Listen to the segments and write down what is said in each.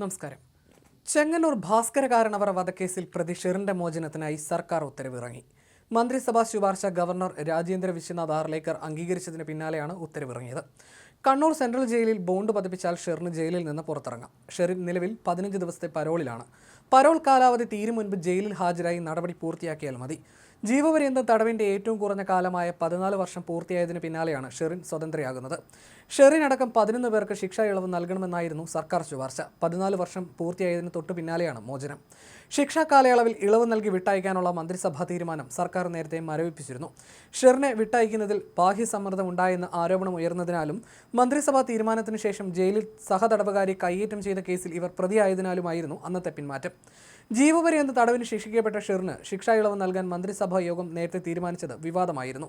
നമസ്കാരം. ചെങ്ങന്നൂർ ഭാസ്കര കാരണവർ വധക്കേസിൽ പ്രതി ഷെറിന്റെ മോചനത്തിനായി സർക്കാർ ഉത്തരവിറങ്ങി. മന്ത്രിസഭാ ശുപാർശ ഗവർണർ രാജേന്ദ്ര വിശ്വനാഥ് ആർലേക്കർ അംഗീകരിച്ചതിന് പിന്നാലെയാണ് ഉത്തരവിറങ്ങിയത്. കണ്ണൂർ സെൻട്രൽ ജയിലിൽ ബോണ്ട് പതിപ്പിച്ചാൽ ഷെറിന് ജയിലിൽ നിന്ന് പുറത്തിറങ്ങാം. ഷെറിൻ നിലവിൽ പതിനഞ്ച് ദിവസത്തെ പരോളിലാണ്. പരോൾ കാലാവധി തീരും മുൻപ് ജയിലിൽ ഹാജരായി നടപടി പൂർത്തിയാക്കിയാൽ മതി. ജീവപര്യന്തം തടവിന്റെ ഏറ്റവും കുറഞ്ഞ കാലമായ പതിനാല് വർഷം പൂർത്തിയായതിനു പിന്നാലെയാണ് ഷെറിൻ സ്വതന്ത്രയാകുന്നത്. ഷെറിൻ അടക്കം പതിനൊന്ന് പേർക്ക് ശിക്ഷാ ഇളവ് നൽകണമെന്നായിരുന്നു സർക്കാർ ശുപാർശ. പതിനാല് വർഷം പൂർത്തിയായതിന് തൊട്ടു പിന്നാലെയാണ് മോചനം. ശിക്ഷാ കാലയളവിൽ ഇളവ് നൽകി വിട്ടയക്കാനുള്ള മന്ത്രിസഭാ തീരുമാനം സർക്കാർ നേരത്തെ മരവിപ്പിച്ചിരുന്നു. ഷെറിനെ വിട്ടയക്കുന്നതിൽ ബാഹ്യ സമ്മർദ്ദം ഉണ്ടായെന്ന് ആരോപണം ഉയർന്നതിനാലും മന്ത്രിസഭാ തീരുമാനത്തിന് ശേഷം ജയിലിൽ സഹതടവുകാരി കയ്യേറ്റം ചെയ്ത കേസിൽ ഇവർ പ്രതിയായതിനാലുമായിരുന്നു അന്നത്തെ പിന്മാറ്റം. ജീവപര്യന്ത തടവിന് ശിക്ഷിക്കപ്പെട്ട ഷെറിന് ശിക്ഷാ ഇളവ് നൽകാൻ മന്ത്രിസഭാ യോഗം നേരത്തെ തീരുമാനിച്ചത് വിവാദമായിരുന്നു.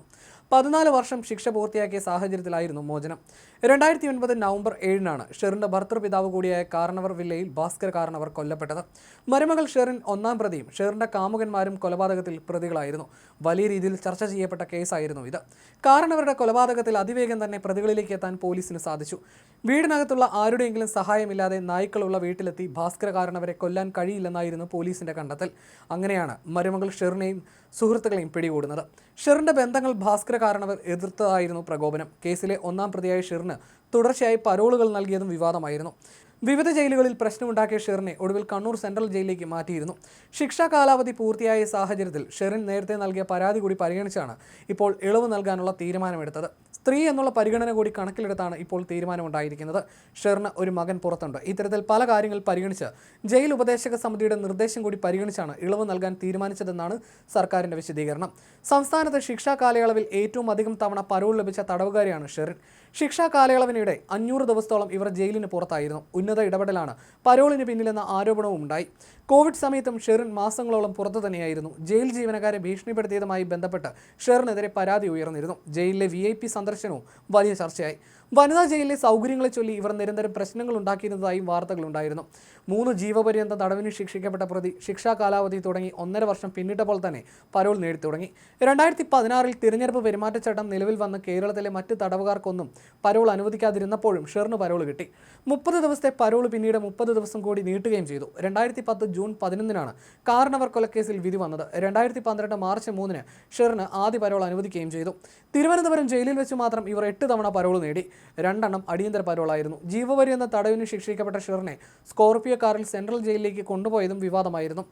പതിനാല് വർഷം ശിക്ഷ പൂർത്തിയാക്കിയ സാഹചര്യത്തിലായിരുന്നു മോചനം. രണ്ടായിരത്തി ഒൻപത് നവംബർ ഏഴിനാണ് ഷെറിന്റെ ഭർത്തൃപിതാവ് കൂടിയായ കാരണവർ വില്ലയിൽ ഭാസ്കർ കാരണവർ കൊല്ലപ്പെട്ടത്. മരുമകൾ ഷെറിൻ ഒന്നാം പ്രതിയും ഷെറിന്റെ കാമുകന്മാരും കൊലപാതകത്തിൽ പ്രതികളായിരുന്നു. വലിയ രീതിയിൽ ചർച്ച ചെയ്യപ്പെട്ട കേസായിരുന്നു ഇത്. കാരണവരുടെ കൊലപാതകത്തിൽ അതിവേഗം തന്നെ പ്രതികളിലേക്ക് എത്താൻ പോലീസിന് സാധിച്ചു. വീടിനകത്തുള്ള ആരുടെയെങ്കിലും സഹായമില്ലാതെ നായ്ക്കളുള്ള വീട്ടിലെത്തി ഭാസ്കര കാരണവരെ കൊല്ലാൻ കഴിയില്ലെന്നായിരുന്നു പോലീസിന്റെ കണ്ടെത്തൽ. അങ്ങനെയാണ് മരുമകൾ ഷെറിനെയും സുഹൃത്തുക്കളെയും പിടികൂടുന്നത്. ഷെറിന്റെ ബന്ധങ്ങൾ ഭാസ്കര കാരണവർ എതിർത്തതായിരുന്നു പ്രകോപനം. കേസിലെ ഒന്നാം പ്രതിയായ ഷെറിന് തുടർച്ചയായി പരോളുകൾ നൽകിയതും വിവാദമായിരുന്നു. വിവിധ ജയിലുകളിൽ പ്രശ്നമുണ്ടാക്കിയ ഷെറിനെ ഒടുവിൽ കണ്ണൂർ സെൻട്രൽ ജയിലിലേക്ക് മാറ്റിയിരുന്നു. ശിക്ഷാ കാലാവധി പൂർത്തിയായ സാഹചര്യത്തിൽ ഷെറിൻ നേരത്തെ നൽകിയ പരാതി കൂടി പരിഗണിച്ചാണ് ഇപ്പോൾ ഇളവ് നൽകാനുള്ള തീരുമാനമെടുത്തത്. സ്ത്രീ എന്നുള്ള പരിഗണന കൂടി കണക്കിലെടുത്താണ് ഇപ്പോൾ തീരുമാനമുണ്ടായിരിക്കുന്നത്. ഷെറിന് ഒരു മകൻ പുറത്തുണ്ട്. ഇത്തരത്തിൽ പല കാര്യങ്ങൾ പരിഗണിച്ച് ജയിൽ ഉപദേശക സമിതിയുടെ നിർദ്ദേശം കൂടി പരിഗണിച്ചാണ് ഇളവ് നൽകാൻ തീരുമാനിച്ചതെന്നാണ് സർക്കാരിന്റെ വിശദീകരണം. സംസ്ഥാനത്ത് ശിക്ഷാ കാലയളവിൽ ഏറ്റവും അധികം തവണ പരോൾ ലഭിച്ച തടവുകാരിയാണ് ഷെറിൻ. ശിക്ഷാ കാലയളവിനിടെ അഞ്ഞൂറ് ദിവസത്തോളം ഇവർ ജയിലിന് പുറത്തായിരുന്നു. ഉന്നത ഇടപെടലാണ് പരോളിന് പിന്നിലെന്ന ആരോപണവും ഉണ്ടായി. കോവിഡ് സമയത്തും ഷെറിൻ മാസങ്ങളോളം പുറത്തു തന്നെയായിരുന്നു. ജയിൽ ജീവനക്കാരെ ഭീഷണിപ്പെടുത്തിയതുമായി ബന്ധപ്പെട്ട് ഷെറിനെതിരെ പരാതി ഉയർന്നിരുന്നു. ജയിലിലെ വി സന്ദർശനവും വലിയ ചർച്ചയായി. വനിതാ ജയിലിലെ സൗകര്യങ്ങളെ ചൊല്ലി ഇവർ നിരന്തരം പ്രശ്നങ്ങൾ ഉണ്ടാക്കിയിരുന്നതായും വാർത്തകളുണ്ടായിരുന്നു മൂന്ന് ജീവപര്യന്തം തടവിന് ശിക്ഷിക്കപ്പെട്ട പ്രതി ശിക്ഷാ കാലാവധി തുടങ്ങി ഒന്നര വർഷം പിന്നിട്ടപ്പോൾ തന്നെ പരോൾ നേടി തുടങ്ങി. രണ്ടായിരത്തി പതിനാറിൽ തിരഞ്ഞെടുപ്പ് പെരുമാറ്റച്ചട്ടം നിലവിൽ വന്ന് കേരളത്തിലെ മറ്റ് തടവുകാർക്കൊന്നും പരോൾ അനുവദിക്കാതിരുന്നപ്പോഴും ഷെറിന് പരോൾ കിട്ടി. മുപ്പത് ദിവസത്തെ പരോൾ പിന്നീട് മുപ്പത് ദിവസം കൂടി നീട്ടുകയും ചെയ്തു. രണ്ടായിരത്തി പത്ത് ജൂൺ പതിനൊന്നിനാണ് കാരണവർ കൊലക്കേസിൽ വിധി വന്നത്. രണ്ടായിരത്തി പന്ത്രണ്ട് മാർച്ച് മൂന്നിന് ഷെറിന് ആദ്യ പരോൾ അനുവദിക്കുകയും ചെയ്തു. തിരുവനന്തപുരം ജയിലിൽ വെച്ച് മാത്രം ഇവർ എട്ട് തവണ പരോൾ നേടി. രണ്ടെണ്ണം അടിയന്തര പരോളായിരുന്നു. ജീവപര്യന്ത തടവിന് ശിക്ഷിക്കപ്പെട്ട ഷിറിനെ സ്കോർപിയോ കാറിൽ സെൻട്രൽ ജയിലിലേക്ക് കൊണ്ടുപോയതും വിവാദമായിരുന്നു.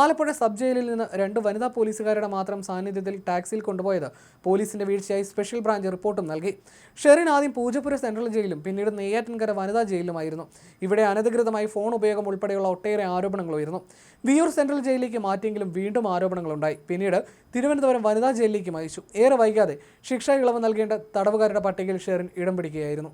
ആലപ്പുഴ സബ് ജയിലിൽ നിന്ന് രണ്ട് വനിതാ പോലീസുകാരുടെ മാത്രം സാന്നിധ്യത്തിൽ ടാക്സിയിൽ കൊണ്ടുപോയത് പോലീസിന്റെ വീഴ്ചയായി സ്പെഷ്യൽ ബ്രാഞ്ച് റിപ്പോർട്ടും നൽകി. ഷെറിൻ ആദ്യം പൂജപ്പുര സെൻട്രൽ ജയിലും പിന്നീട് നെയ്യാറ്റിൻകര വനിതാ ജയിലിലുമായിരുന്നു ഇവിടെ അനധികൃതമായി ഫോൺ ഉപയോഗം ഉൾപ്പെടെയുള്ള ഒട്ടേറെ ആരോപണങ്ങൾ ഉയർന്നു. വിയൂർ സെൻട്രൽ ജയിലിലേക്ക് മാറ്റിയെങ്കിലും വീണ്ടും ആരോപണങ്ങളുണ്ടായി. പിന്നീട് തിരുവനന്തപുരം വനിതാ ജയിലിലേക്ക് അയച്ചു ഏറെ വൈകാതെ ശിക്ഷ ഇളവ് നൽകേണ്ട തടവുകാരുടെ പട്ടികയിൽ ഷെറിൻ ഇടം പിടിക്കുകയായിരുന്നു